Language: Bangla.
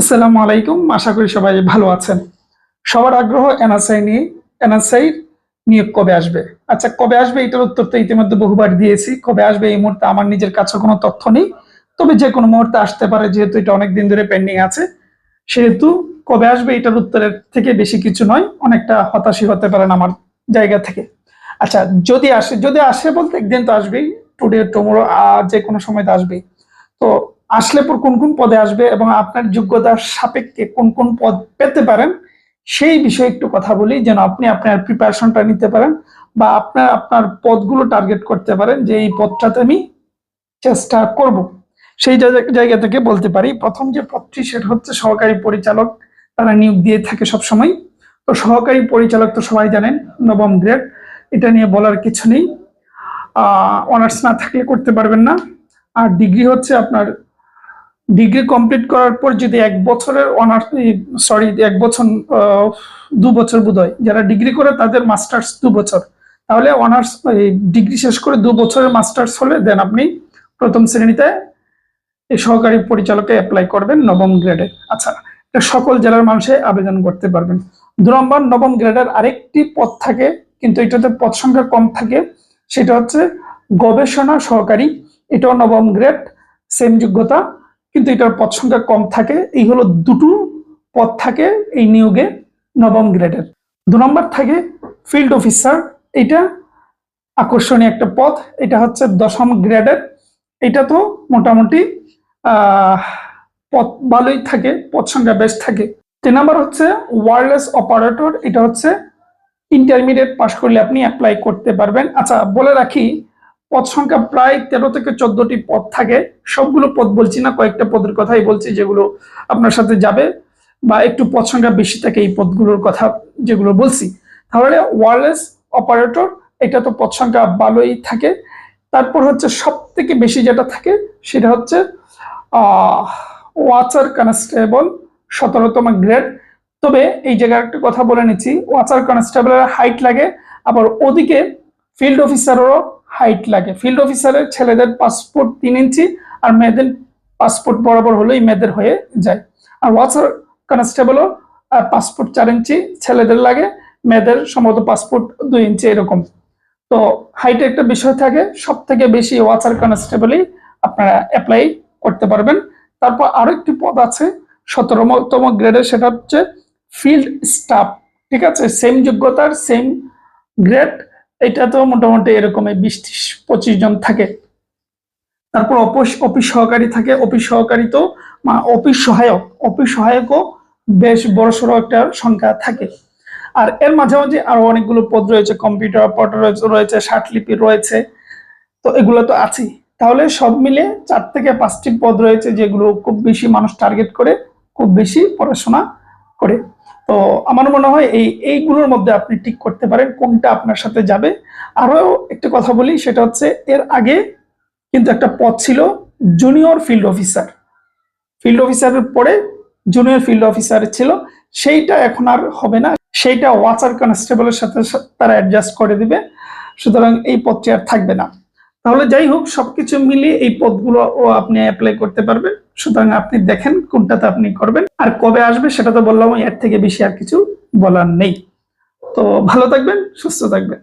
আসসালামু আলাইকুম, আশা করি সবাই ভালো আছেন। সবার আগ্রহ এনএসআই নিয়ে এনএসআই নিয়োগ কবে আসবে? আচ্ছা কবে আসবে এটার উত্তর তো ইতিমধ্যে বহুবার দিয়েছি। কবে আসবে এই মুহূর্তে আমার নিজের কাছে কোনো তথ্য নেই। তবে যে কোনো মুহূর্তে আসতে পারে, যেহেতু এটা অনেক দিন ধরে পেন্ডিং আছে। সেহেতু কবে আসবে এটার উত্তরের থেকে বেশি কিছু নয়, অনেকটা হতাশই হতে পারেন আমার জায়গা থেকে। আচ্ছা যদি আসে যদি আসে বলতে একদিন তো আসবেই টুডে টুমোরো যে কোনো সময় তো আসবেই। তো আসলে পর কোন কোন পদে আসবে এবং আপনার যোগ্যতার সাপেক্ষে কোন কোন পদ পেতে পারেন, সেই বিষয়ে একটু কথা বলি, যেন আপনি আপনার প্রিপারেশনটা নিতে পারেন বা আপনার আপনার পদগুলো টার্গেট করতে পারেন, যে এই পদটাতে আমি চেষ্টা করব। সেই জায়গা- থেকে বলতে পারি, প্রথম যে পদটি সেটা হচ্ছে সহকারী পরিচালক, তারা নিয়োগ দিয়ে থাকে সব সময় তো সহকারী পরিচালক তো সবাই জানেন, নবম গ্রেড এটা নিয়ে বলার কিছু নেই। অনার্স না থাকলে করতে পারবেন না। আর ডিগ্রি হচ্ছে আপনার ডিগ্রি কমপ্লিট করার পর যদি এক বছরের অনার্স সরি, এক বছর দু বছর বোধ হয় যারা ডিগ্রি করে তাদের মাস্টার্স দু বছর। তাহলে অনার্স ডিগ্রি শেষ করে দু বছরের মাস্টার্স হলে দেন আপনি প্রথম শ্রেণীতে সহকারী পরিচালকে অ্যাপ্লাই করবেন নবম গ্রেডে আচ্ছা এটা সকল জেলার মানুষে আবেদন করতে পারবেন। দু নম্বর নবম গ্রেডের আরেকটি পদ থাকে, কিন্তু এটাতে পদ সংখ্যা কম থাকে, সেটা হচ্ছে গবেষণা সহকারী। এটাও নবম গ্রেড সেম যোগ্যতা। কিন্তু এটার পদ সংখ্যা কম থাকে। এই হলো দুটো পদ থাকে এই নিয়োগে নবম গ্রেডের। দু নম্বর থাকে ফিল্ড অফিসার। এটা আকর্ষণীয় একটা পদ। এটা হচ্ছে দশম গ্রেডের। এটা তো মোটামুটি পদ ভালোই থাকে পদ সংখ্যা বেশ থাকে। তিন নম্বর হচ্ছে ওয়ারলেস অপারেটর। এটা হচ্ছে ইন্টারমিডিয়েট পাশ করলে আপনি অ্যাপ্লাই করতে পারবেন। আচ্ছা বলে রাখি পদ সংখ্যা প্রায় তেরো থেকে চোদ্দটি পদ থাকে। সবগুলো পদ বলছি না, কয়েকটা পদের কথাই বলছি যেগুলো আপনার সাথে যাবে বা একটু পদ সংখ্যা বেশি থাকে এই পদগুলোর কথা যেগুলো বলছি। তাহলে ওয়ারলেস অপারেটর এটা তো পদ সংখ্যা ভালোই থাকে। তারপর হচ্ছে সব থেকে বেশি যেটা থাকে সেটা হচ্ছে ওয়াচার কনস্টেবল সতেরোতম গ্রেড তবে এই জায়গায় একটা কথা বলে নিচ্ছি ওয়াচার কনস্টেবলের হাইট লাগে, আবার ওদিকে ফিল্ড অফিসারেরও হাইট লাগে। ফিল্ড অফিসারের ছেলেদের পাসপোর্ট তিন ইঞ্চি আর মেয়েদের পাসপোর্ট বরাবর হলেই মেয়েদের হয়ে যায়। আর ওয়াচার কনস্টেবলও পাসপোর্ট চার ইঞ্চি ছেলেদের লাগে, মেয়েদের সম্ভবত পাসপোর্ট দুই ইঞ্চি এরকম। তো হাইটে একটা বিষয় থাকে সব থেকে বেশি ওয়াচার কনস্টেবলই আপনারা অ্যাপ্লাই করতে পারবেন। তারপর আরও একটি পদ আছে, সতেরোতম গ্রেডের সেটা হচ্ছে ফিল্ড স্টাফ ঠিক আছে? সেম যোগ্যতার সেম গ্রেড এটা তো মোটামুটি এরকমই বিশ ত্রিশ পঁচিশ জন থাকে। তারপর অফিস অফিস সহকারী থাকে। অফিস সহকারী তো অফিস সহায়ক। অফিস সহায়কও বেশ বড়সড় একটা সংখ্যা থাকে। আর এর মাঝামাঝি আরও অনেকগুলো পদ রয়েছে। কম্পিউটার রয়েছে রয়েছে লিপি রয়েছে। তো এগুলো তো আছেই। তাহলে সব মিলে চার থেকে পাঁচটি পদ রয়েছে যেগুলো খুব বেশি মানুষ টার্গেট করে, খুব বেশি পড়াশোনা করে। তো আমার মনে হয় এই, এইগুলোর মধ্যে আপনি ঠিক করতে পারেন কোনটা আপনার সাথে যাবে। আরও একটা কথা বলি, সেটা হচ্ছে এর আগে কিন্তু একটা পদ ছিল জুনিয়র ফিল্ড অফিসার ফিল্ড অফিসারের পরে জুনিয়র ফিল্ড অফিসার ছিল, সেইটা এখন আর হবে না। সেইটা ওয়াচার কনস্টেবলের সাথে তারা অ্যাডজাস্ট করে দিবে। সুতরাং এই পদটি আর থাকবে না। তাহলে যাই হোক, সবকিছু মিলিয়ে এই পদগুলো ও আপনি অ্যাপ্লাই করতে পারবেন সুতরাং আপনি দেখেন কোনটাতে আপনি করবেন। আর কবে আসবে সেটা তো বললাম এর থেকে বেশি আর কিছু বলার নেই। তো ভালো থাকবেন, সুস্থ থাকবেন।